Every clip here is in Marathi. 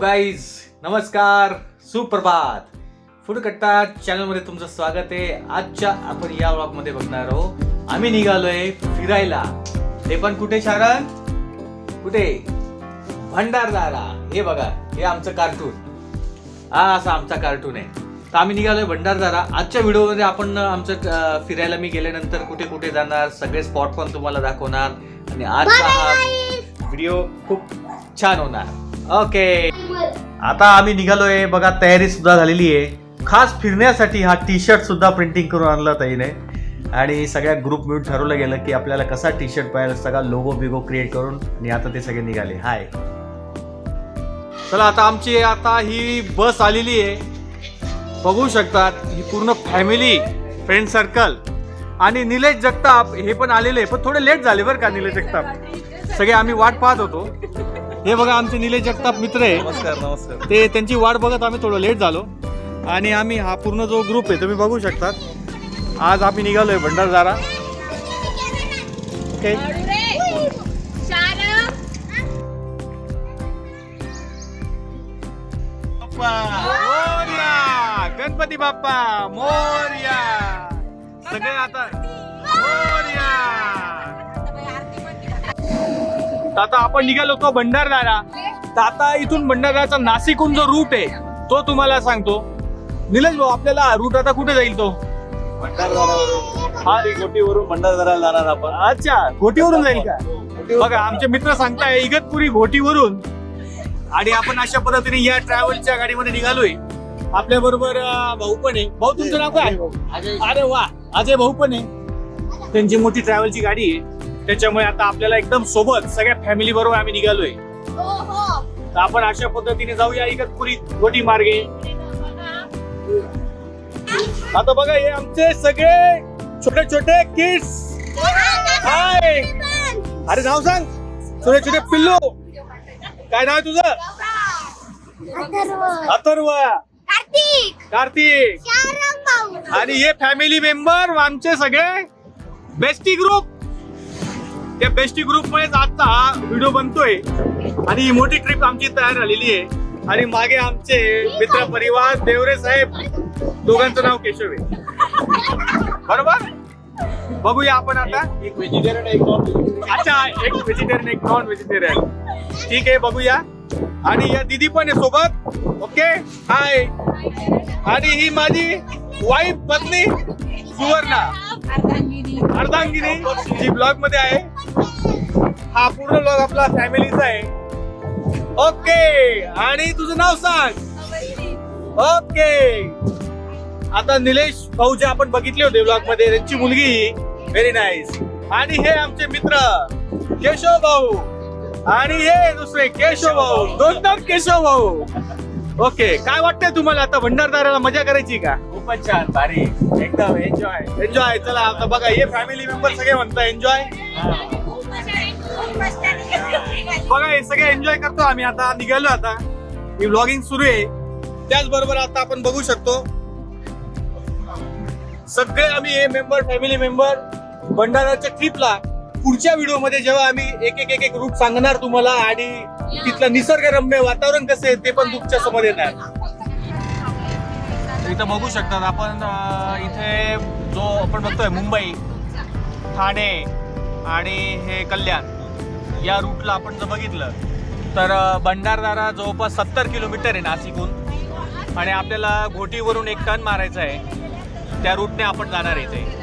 गाईज नमस्कार सुप्रभात. फूड कट्टा चॅनलमध्ये तुमचं स्वागत आहे. आजच्या आपण या व्लॉगमध्ये बघणार आहोत. आम्ही निघालोय फिरायला. ते पण कुठे शारण कुठे? भंडारदारा. हे बघा हे आमचं कार्टून हा असा आमचा कार्टून आहे. तर आम्ही निघालोय भंडारदारा. आजच्या व्हिडिओमध्ये आपण आमचं फिरायला मी गेल्यानंतर कुठे कुठे जाणार सगळे स्पॉट पण तुम्हाला दाखवणार. आणि आजचा हा व्हिडिओ खूप छान होणार. ओके आता आम्ही निघालोय बघा तयारी सुद्धा झालेली आहे. खास फिरण्यासाठी हा टी शर्ट सुद्धा प्रिंटिंग करून आणला ताईने. आणि सगळ्या ग्रुप मिळून ठरवलं गेलं की आपल्याला कसा टी शर्ट पाहिजे सगळा लोगो बिगो क्रिएट करून आणि आता ते सगळे निघाले. हाय चला आता आमची आता ही बस आलेली आहे. बघू शकतात ही पूर्ण फॅमिली फ्रेंड सर्कल आणि निलेश जगताप हे पण आलेले पण थोडे लेट झाले बरं का निलेश जगताप. सगळे आम्ही वाट पाहत होतो. हे बघा आमचे निलेश जगताप मित्र. आहे नमस्कार नमस्कार. ते त्यांची वाट बघत आम्ही थोडं लेट झालो. आणि आम्ही हा पूर्ण जो ग्रुप आहे तुम्ही बघू शकतात आज आम्ही निघालोय भंडारदारा. ओके मोर्या. गणपती बाप्पा मोर्या. सगळे आता मोर्या. तर आता आपण निघालो तो भंडारदारा. तर आता इथून भंडारदाराचा नाशिकहून जो रूट आहे तो तुम्हाला सांगतो. निलेश भाऊ आपल्याला रूट आता कुठे जाईल तो? भंडारदारावरून. हा. भंडारदाराला जाणार आपण. अच्छा घोटीवरून जाईल का? बघा आमचे मित्र सांगताय इगतपुरी घोटीवरून आणि आपण अशा पद्धतीने या ट्रॅव्हलच्या गाडीमध्ये निघालोय. आपल्या बरोबर भाऊ पण आहे. भाऊ तुमचं नाव काय? अरे वा अजय भाऊ पण आहे. त्यांची मोठी ट्रॅव्हलची गाडी आहे. त्याच्यामुळे आता आपल्याला एकदम सोबत सगळ्या फॅमिली बरोबर आम्ही निघालोय. तर आपण अशा पद्धतीने जाऊया इगतपुरी घोटी मार्गे. आता बघा हे आमचे सगळे छोटे छोटे किड्स हाय अरे नाव सांग. छोटे छोटे पिल्लू. काय नाव आहे तुझं? अथर्व. कार्तिक. आणि हे फॅमिली मेंबर आमचे सगळे बेस्टी ग्रुप त्या बेस्टी ग्रुप मुळेच आजचा हा व्हिडिओ बनतोय. आणि ही मोठी ट्रिप आमची तयार झालेली आहे. आणि मागे आमचे मित्र परिवार देवरे साहेब दोघांचं नाव केशव. आहे बरोबर? बघूया आपण आता. एक व्हेजिटेरियन एक नॉन अच्छा एक व्हेजिटेरियन एक नॉन व्हेजिटेरियन ठीक आहे बघूया. आणि या दिदी पण आहे सोबत. ओके? हाय आणि ही माझी वाईफ पत्नी सुवर्णा. अर्धांगिनी. जी ब्लॉगमध्ये आहे. हा पूर्ण ब्लॉग आपला फॅमिलीचा आहे. ओके आणि तुझं नाव सांग. ओके आता निलेश भाऊ जे आपण बघितले होते ब्लॉगमध्ये त्यांची मुलगी व्हेरी नाईस आणि हे आमचे मित्र केशव भाऊ. आणि हे दुसरे केशव भाऊ. दोन दोन केशव भाऊ. ओके काय वाटतंय तुम्हाला आता भंडारदाराला मजा करायची का? खूपच छान भारी. एकदम एन्जॉय एन्जॉय चला आता बघा हे फॅमिली मेंबर सगळे म्हणतात एन्जॉय बघा हे सगळे एन्जॉय करतो आम्ही. आता निघालो आता. ही व्लॉगिंग सुरू आहे. त्याचबरोबर आता आपण बघू शकतो सगळे आम्ही हे मेंबर फॅमिली मेंबर भंडाराच्या ट्रिपला पुढच्या व्हिडिओमध्ये जेव्हा आम्ही एक एक एक एक रूट सांगणार तुम्हाला आणि तिथलं निसर्गरम्य वातावरण कसं आहे ते पण तुमच्यासमोर येणार. इथं बघू शकतात आपण इथे जो आपण बघतोय मुंबई ठाणे आणि हे कल्याण. या रूटला आपण जर बघितलं तर भंडारदारा जवळपास सत्तर किलोमीटर आहे नाशिकहून. आणि आपल्याला घोटीवरून एक टन मारायचा आहे. त्या रूटने आपण जाणार आहे इथे.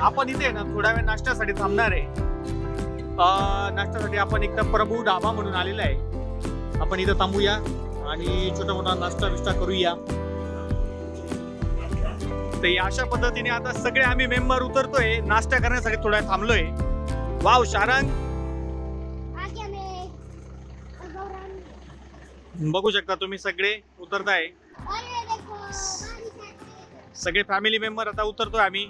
आपण इथे ना थोड्या वेळ नाश्त्यासाठी थांबणार आहे. नाश्त्यासाठी आपण एक प्रभू ढाबा म्हणून आलेला आहे. आपण इथं थांबूया आणि छोटा मोठा नाश्ता बिष्टा करूया. तर अशा पद्धतीने आता सगळे आम्ही मेंबर उतरतोय. नाश्ता करण्यासाठी थोडा थांबलोय. वाव शारंग. बघू शकता तुम्ही सगळे उतरताय. सगळे फॅमिली मेंबर आता उतरतोय आम्ही.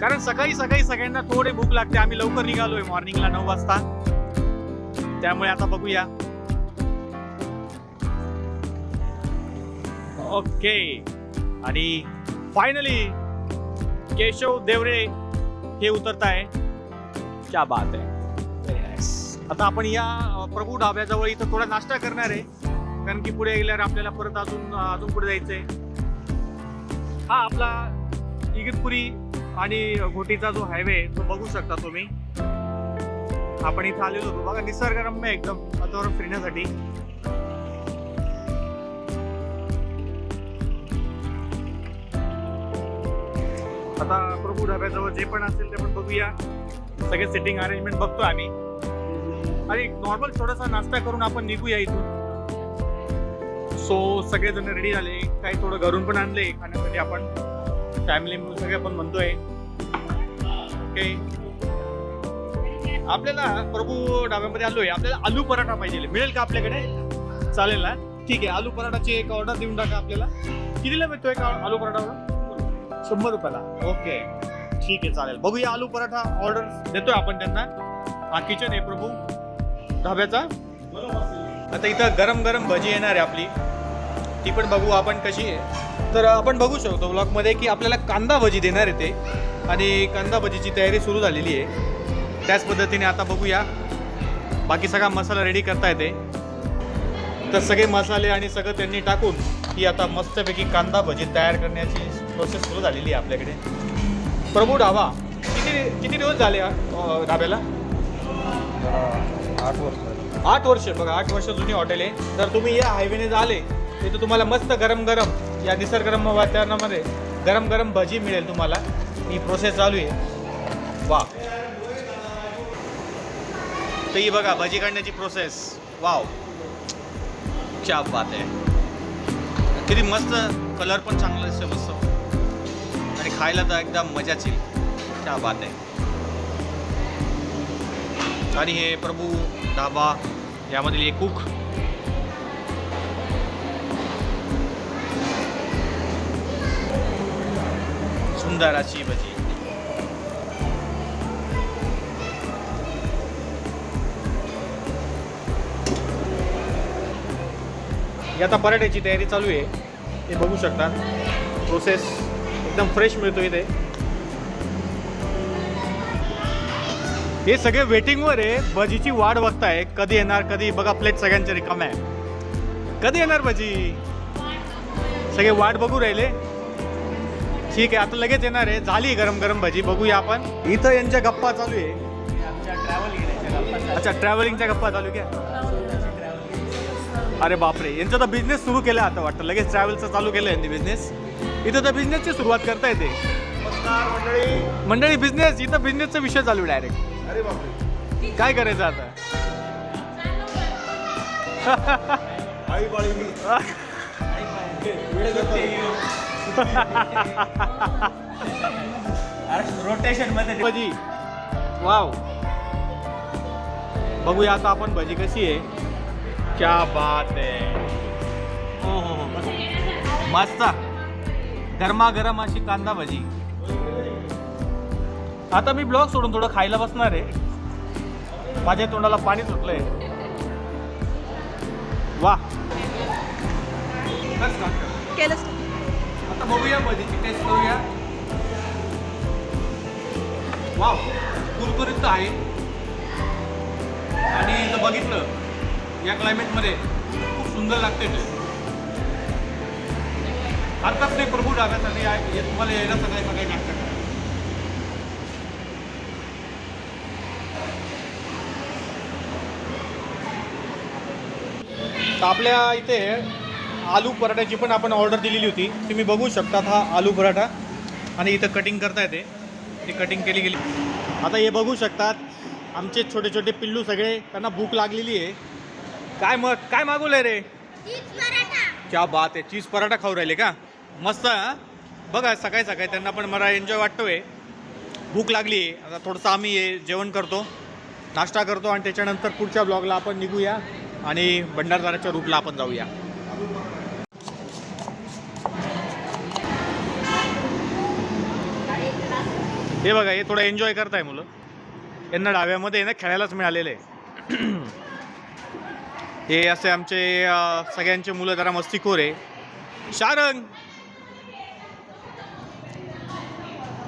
कारण सकाळी सकाळी सगळ्यांना थोडे भूक लागते. आम्ही लवकर निघालोय मॉर्निंगला नऊ वाजता. त्यामुळे आता बघूया. ओके आणि फायनली केशव देवरे हे उतरत आहे क्या बात आहे. आता आपण या प्रभू ढाब्याजवळ इथं थोडा नाश्ता करणार आहे. कारण की पुढे गेल्यावर आपल्याला परत अजून अजून पुढे जायचंय. हा आपला इगतपुरी आणि घोटीचा जो हायवे तो बघू शकता तुम्ही. आपण इथं आलेलो होतो. बघा निसर्गरम्य एकदम वातावरण फिरण्यासाठी. आता प्रभू ढाब्याजवळ जे पण असेल ते पण बघूया. सगळे सिटिंग अरेंजमेंट बघतो आम्ही. आणि नॉर्मल थोडासा नाश्ता करून आपण निघूया इथून. सो सगळेजण रेडी झाले. काही थोडं घरून पण आणले. खाण्यासाठी आपण फॅमिली मिळून सगळे आपण म्हणतोय. ओके आपल्याला प्रभू डाब्यामध्ये आलोय. आपल्याला आलू पराठा पाहिजे. मिळेल का आपल्याकडे? चालेल ना? ठीक आहे. आलू पराठाची एक ऑर्डर देऊन टाका आपल्याला. कितीला भेटतोय का आलू पराठा शंभर रुपयाला. ओके. ठीक आहे चालेल. बघूया आलू पराठा ऑर्डर देतोय आपण त्यांना. हा किचन आहे प्रभू. ढाब्याचा आता इथं गरम गरम भजी येणार आहे आपली. ती पण बघू आपण कशी आहे. तर आपण बघू शकतो ब्लॉगमध्ये की आपल्याला कांदा भजी देणार आहे ते. आणि कांदा भजीची तयारी सुरू झालेली आहे. त्याच पद्धतीने आता बघूया. बाकी सगळा मसाला रेडी करता येते तर सगळे मसाले आणि सगळं त्यांनी टाकून ही आता मस्तपैकी कांदा भजी तयार करण्याची प्रोसेस सुरू झालेली आहे आपल्याकडे. प्रभू ढाबा किती किती दिवस झाले ढाब्याला? आठ वर्ष आठ वर्ष बघा आठ वर्ष जुनी हॉटेल आहे. जर तुम्ही या हायवेने आले तर तुम्हाला मस्त गरम गरम या निसर्गरम्य वातावरणामध्ये गरम गरम भजी मिळेल तुम्हाला. ही प्रोसेस चालू आहे. वा. तर ही बघा भजी काढण्याची प्रोसेस वाव. क्या बात आहे. किती मस्त कलर पण चांगला दिसतो मस्त. आणि खायला तर एकदम मजाच येईल. क्या बात आहे. आणि हे प्रभू ढाबा यामधील एक कुक सुंदर अशी भजी. ही आता पराठ्याची तयारी चालू आहे. हे बघू शकता. प्रोसेस एकदम फ्रेश मिळतो इथे. हे सगळे वेटिंगवर आहे. भजीची वाट बघताय. कधी येणार कधी? बघा प्लेट सगळ्यांचे रिकाम आहे. कधी येणार भजी? सगळे वाट बघू राहिले. ठीक आहे आता लगेच येणार आहे. झाली गरम गरम भजी. बघूया आपण. इथं यांच्या गप्पा चालू आहे. अच्छा ट्रॅव्हलिंगच्या गप्पा चालू आहे क्या अरे बापरे यांचा तर बिझनेस सुरू केला आता वाटतं. लगेच ट्रॅव्हलचं चालू केलं यांनी बिझनेस इथं तर बिझनेसची सुरुवात करता येते. मंडळी. मंडळी बिझनेस इथं बिझनेसचा विषय चालू आहे डायरेक्ट अरे बापरे. काय करायचं आता? आई रोटेशनमध्ये. भजी. वाव. बघूया आता आपण भजी कशी आहे. क्या बात आहे. हो हो हो. मस्त. गरमागरम अशी कांदा भजी. आता मी ब्लॉग सोडून थोडं खायला बसणार आहे. माझ्या तोंडाला पाणी सुटलंय. वा. आता बघूया भजीची टेस्ट करूया. वाव कुरकुरीत आहे. आणि बघितलं या क्लायमेटमध्ये खूप सुंदर लागते ते. अर्थात ते प्रभू डाब्यासाठी आहे. तुम्हाला यायला सगळे सगळे करा. तर आपल्या इथे आलू पराठ्याची पण आपण ऑर्डर दिलेली होती. तुम्ही बघू शकतात हा आलू पराठा. आणि इथं कटिंग करता येते ती कटिंग केली गेली. आता हे बघू शकतात. आमचे छोटे छोटे पिल्लू सगळे. त्यांना भूक लागलेली आहे. काय मग काय मागवलंय रे? क्या बात आहे. चीज पराठा खाऊ राहिले का? मस्त हा? बघा सकाळी सकाळी त्यांना पण मला एन्जॉय वाटतो आहे भूक लागली आहे आता थोडंसं आम्ही जेवण करतो नाश्ता करतो आणि त्याच्यानंतर पुढच्या ब्लॉगला आपण निघूया आणि भंडारदाराच्या रूटला आपण जाऊया. हे बघा हे थोडं एन्जॉय करताय मुलं. यांना डाव्यामध्ये ना खेळायलाच मिळालेलं आहे. हे असे आमचे सगळ्यांचे मुलं जरा मस्तीखोर आहे. शारंग!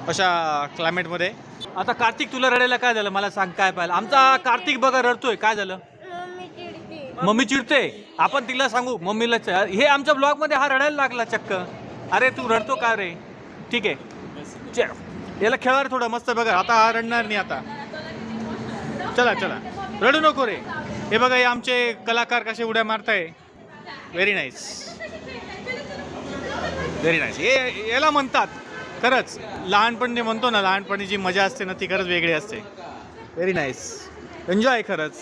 अशा क्लायमेटमध्ये आता कार्तिक तुला रडायला काय झालं? मला सांग काय पाहिलं? आमचा कार्तिक बघा रडतोय. काय झालं? मम्मी चिडते. मम्मी चिडते? आपण तिला सांगू मम्मीला च- हे आमच्या ब्लॉगमध्ये हा रडायला लागला चक्क. अरे तू रडतो का रे? ठीक आहे. चे- याला खेळा रे थोडं मस्त बघा. आता हा रडणार नाही आता. चला चला. रडू नको रे. हे बघा हे आमचे कलाकार कसे उड्या मारताय. व्हेरी नाईस व्हेरी नाईस हे याला म्हणतात खरंच लहानपणी म्हणतो ना लहानपणी जी मजा असते ना ती खरंच वेगळी असते. व्हेरी नाईस एन्जॉय खरंच.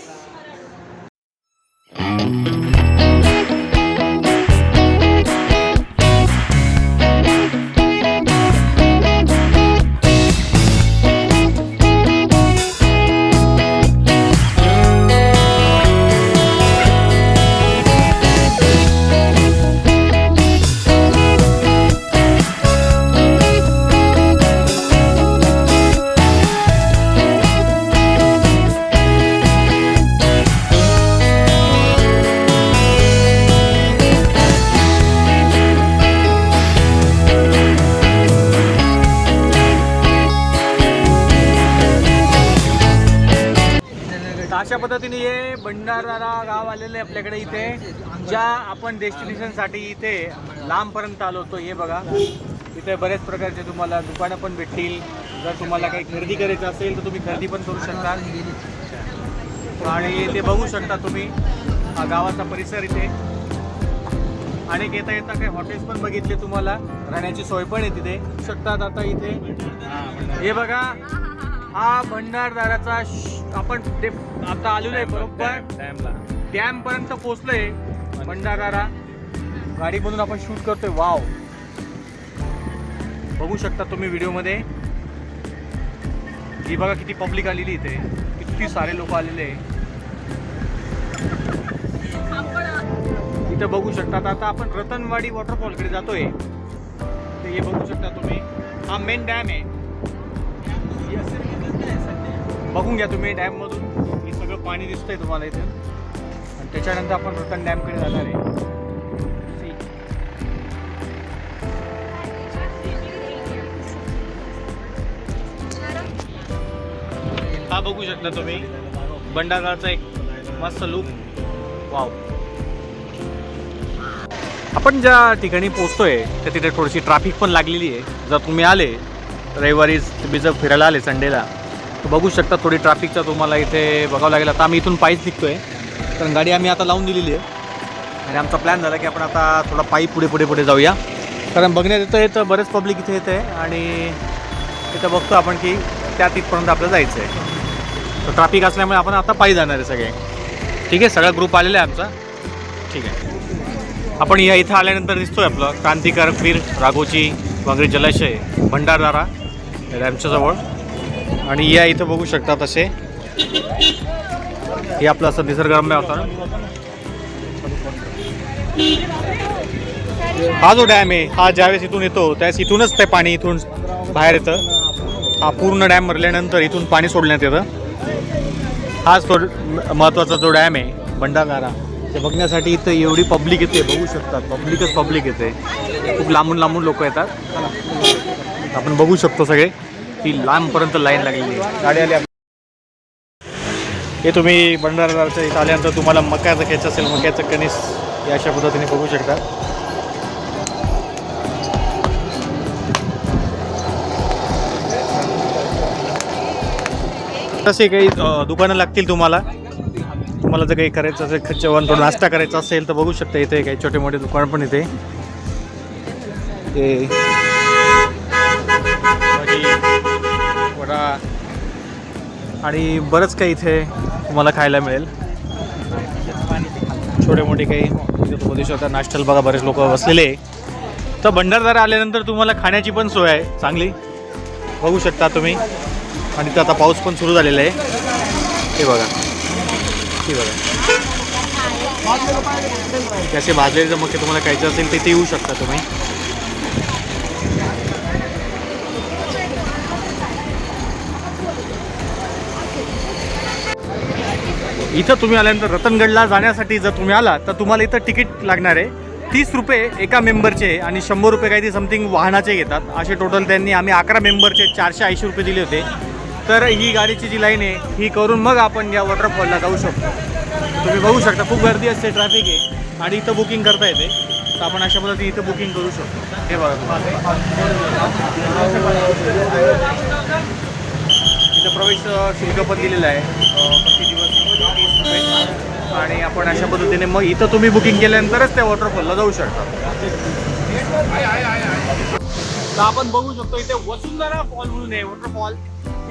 आपल्याकडे इथे ज्या आपण डेस्टिनेशनसाठी इथे लांबपर्यंत आलो होतो हे बघा. इथे बऱ्याच प्रकारचे तुम्हाला दुकानं पण भेटतील. जर तुम्हाला काही खरेदी करायचं असेल तर तुम्ही खरेदी पण करू शकता. आणि ते बघू शकता तुम्ही हा गावाचा परिसर इथे. आणि येता येता काही हॉटेल्स पण बघितले तुम्हाला. राहण्याची सोय पण आहे तिथे. शकतात आता इथे. हे बघा हा भंडारदाराचा आपण ते आता आलेलो आहे बरोबर. डॅम पर्यंत पोहोचलोय भंडारदारा गाडी बनून आपण शूट करतोय. वाव बघू शकता तुम्ही व्हिडिओमध्ये. ही बघा किती पब्लिक आलेली इथे. किती सारे लोक आलेले. आहे इथं बघू शकता. आता आपण रतनवाडी वॉटरफॉलकडे जातोय. ते हे बघू शकता तुम्ही. हा मेन डॅम आहे. बघून घ्या तुम्ही डॅम मधून. हे सगळं पाणी दिसतंय तुम्हाला इथे. त्याच्यानंतर आपण रतन डॅमकडे जाणार आहे. हा बघू शकता तुम्ही. भंडाराचा एक मस्त लुक वाव आपण ज्या ठिकाणी पोचतोय त्या तिथे थोडीशी ट्रॅफिक पण लागलेली आहे. जर तुम्ही आले रविवारी तुम्ही जर फिरायला आले संडेला तर बघू शकता थोडी ट्रॅफिकचा तुम्हाला इथे बघावं लागेल. आता आम्ही इथून पायीच निघतोय. कारण गाडी आम्ही आता लावून दिलेली आहे. आणि आमचा प्लॅन झाला की आपण आता थोडा पायी पुढे पुढे पुढे जाऊया. कारण बघण्यात येतं येतं बरेच पब्लिक इथे येते आणि इथं बघतो आपण की त्या तिथपर्यंत आपल्याला जायचं आहे तर ट्रॅफिक असल्यामुळे आपण आता पायी जाणार आहे सगळे. ठीक आहे? सगळा ग्रुप आलेला आहे आमचा. ठीक आहे. आपण या इथं आल्यानंतर दिसतोय आपलं. क्रांतिकार वीर राघोची वांगरी जलाशय भंडारदारा रॅमच्याजवळ आणि या इथं बघू शकता तसे हे आपलं असं निसर्गरम्य होतं हा जो डॅम आहे हा ज्यावेळेस इथून येतो त्यावेळेस इथूनच ते पाणी इथून बाहेर येतं. हा पूर्ण डॅम भरल्यानंतर इथून पाणी सोडण्यात येतं. हाच तो महत्त्वाचा जो डॅम आहे भंडारदारा ते बघण्यासाठी इथं एवढी पब्लिक येते बघू शकतात. पब्लिकच पब्लिक येते. खूप लांबून लांबून लोक येतात. आपण बघू शकतो सगळे. ती लांबपर्यंत लाईन लागलेली आहे. गाडी आली हे तुम्ही भंडारदारच्या इथं आल्यानंतर तुम्हाला मक्याचं घ्यायचं असेल मक्याचं कणीस या अशा पद्धतीने बघू शकता. तसे काही दुकानं लागतील तुम्हाला. तुम्हाला जर काही करायचं असेल जेवण थोडं नाश्ता करायचा असेल तर बघू शकता इथे काही छोटे मोठे दुकान पण इथे. ते वडा आणि बरंच काही इथे तुम्हाला खायला मिळेल. छोटे मोठे काही बघू शकता नाश्त्याला बघा बरेच लोक बसलेले तर भंडारदारा आल्यानंतर तुम्हाला खाण्याची पण सोय आहे चांगली. बघू शकता तुम्ही. आणि तर आता पाऊस पण सुरू झालेला आहे. हे बघा. हे बघा. त्याचे असे भाजलेले जर मग ते तुम्हाला खायचं असेल ते येऊ शकता तुम्ही. इथं तुम्ही आल्यानंतर रतनगडला जाण्यासाठी जर तुम्ही आला तर तुम्हाला इथं तिकीट लागणार आहे. तीस रुपये एका मेंबरचे आणि शंभर रुपये काहीतरी समथिंग वाहनाचे घेतात. असे टोटल त्यांनी आम्ही अकरा मेंबरचे चारशे ऐंशी रुपये दिले होते. तर ही गाडीची जी लाईन आहे ही करून मग आपण या वॉटरफॉलला जाऊ शकतो. तुम्ही बघू शकता खूप गर्दी असते ट्रॅफिक आहे आणि इथं बुकिंग करता येते. तर आपण अशा पद्धतीने इथं बुकिंग करू शकतो. हे बघा. तुम्हाला प्रवेश शुल्क पण दिलेलं आहे. प्रति दिवस तीस रुपये आणि आपण अशा पद्धतीने मग इथं तुम्ही बुकिंग केल्यानंतरच त्या वॉटरफॉलला जाऊ शकता. तर आपण बघू शकतो इथे वसुंधरा फॉल म्हणून आहे वॉटरफॉल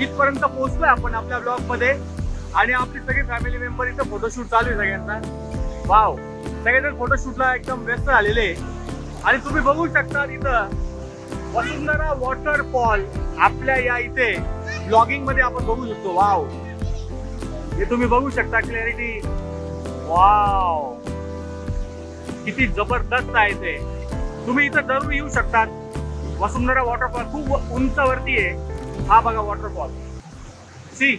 इथपर्यंत पोहोचलोय आपण आपल्या ब्लॉगमध्ये. आणि आपली सगळी फॅमिली मेंबर इथं फोटोशूट चालू आहे सगळ्यांचा. वाव सगळेजण फोटोशूटला एकदम व्यस्त झालेले आणि तुम्ही बघू शकता इथं वसुंधरा वॉटरफॉल आपल्या या इथे. ब्लॉगिंगमध्ये आपण बघू शकतो वाव हे तुम्ही बघू शकता क्लॅरिटी वाव किती जबरदस्त आहे ते. तुम्ही इथं जरूर येऊ शकतात. वसुंधरा वॉटरफॉल खूप उंचावरती आहे. हा बघा वॉटरफॉल सी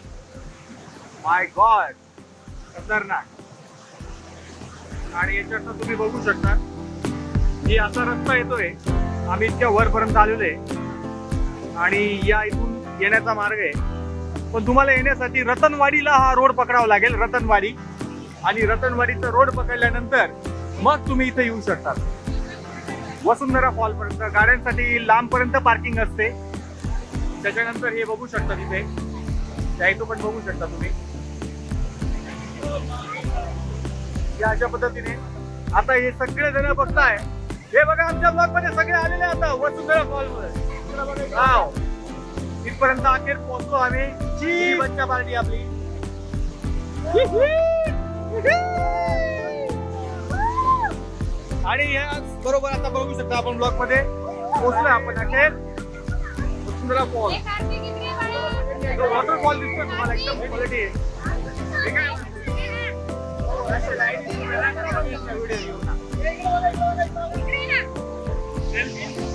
माय गॉड खतरनाक. आणि याच्यातनं तुम्ही बघू शकता की असा रस्ता येतोय. आम्ही इतक्या वरपर्यंत आलेलो आहे. आणि या इथून येण्याचा मार्ग आहे. पण तुम्हाला येण्यासाठी रतनवाडीला हा रोड पकडावा लागेल रतनवाडी. आणि रतनवाडीचा रोड पकडल्यानंतर मग तुम्ही इथे येऊ शकता. वसुंधरा फॉल पर्यंत गाड्यांसाठी लांबपर्यंत पार्किंग असते. त्याच्यानंतर हे बघू शकता तिथे. त्या इथं पण बघू शकता तुम्ही. या अशा पद्धतीने आता हे सगळे जण बघताय. हे बघा आमच्या ब्लॉगमध्ये सगळे आलेले आता वसुंधरा फॉलमध्ये इथपर्यंत अखेर पोहोचलो आम्ही ही बच्चा पार्टी आपली आणि या बरोबर आता बघू शकता आपण ब्लॉग मध्ये. पोहोचलोय आपण अखेर वसुंधरा फॉल वॉटरफॉल दिसतोय तुम्हाला एकदम क्वालिटी आहे. व्हिडिओ घेऊ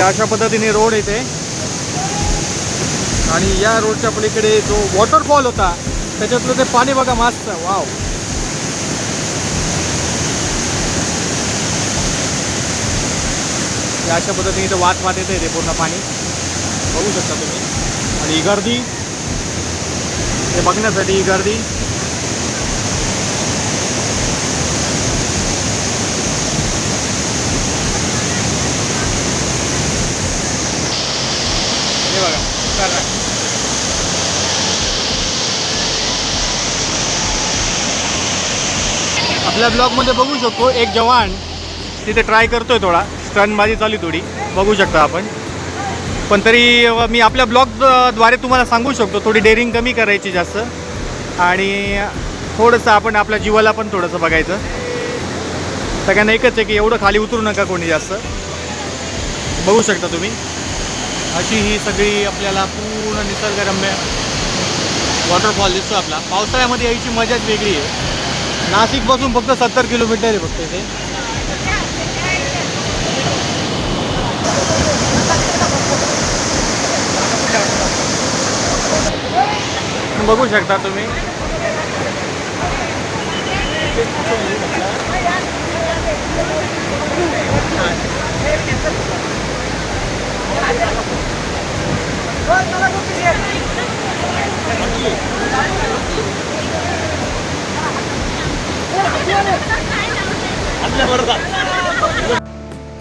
म्हणजे अशा पद्धतीने रोड येते. आणि या रोडच्या पलीकडे जो वॉटरफॉल होता त्याच्यातलं ते पाणी बघा मस्त वाव अशा पद्धतीने इथं वाट वाट येते ते पूर्ण पाणी. बघू शकता तुम्ही. आणि ही गर्दी. ते बघण्यासाठी ही गर्दी हे बघा खतरनाक. आपल्या ब्लॉगमध्ये बघू शकतो एक जवान तिथे ट्राय करतोय थोडा. स्टनबाजी चालू थोडी. बघू शकता आपण. पण तरी मी आपल्या ब्लॉगद्वारे तुम्हाला सांगू शकतो. थोडी डेअरिंग कमी करायची जास्त. आणि थोडंसं आपण आपल्या जीवाला पण थोडंसं बघायचं. सगळ्यांना एकच आहे की एवढं खाली उतरू नका कोणी जास्त. बघू शकता तुम्ही. अशी ही सगळी आपल्याला पूर्ण निसर्गरम्य वॉटरफॉल दिसतो आपला. पावसाळ्यामध्ये यायची मजाच वेगळी आहे. नाशिकपासून फक्त सत्तर किलोमीटर आहे फक्त इथे. बघू शकता तुम्ही.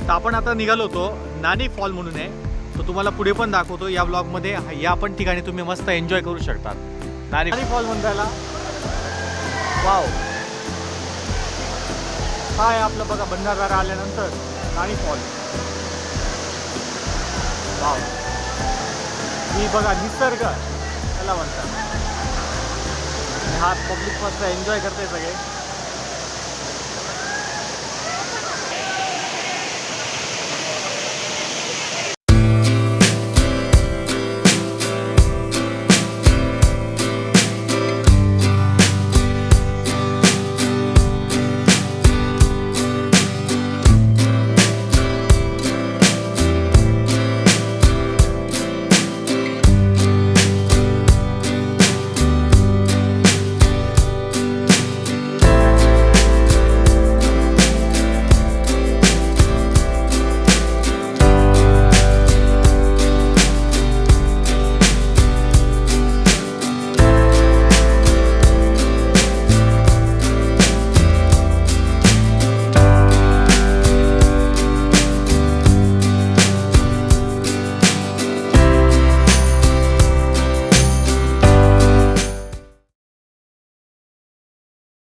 तर आपण आता निघालो होतो नानी फॉल म्हणून आहे. तो तुम्हाला पुढे पण दाखवतो. या ब्लॉगमध्ये या पण ठिकाणी तुम्ही मस्त एन्जॉय करू शकतात नानी नानी फॉल म्हणतायला वाव काय आपलं बघा भंडारदारा आल्यानंतर नानी फॉल. वाव ही बघा निसर्ग. त्याला म्हणतात. हा पब्लिक मस्त एन्जॉय करते सगळे.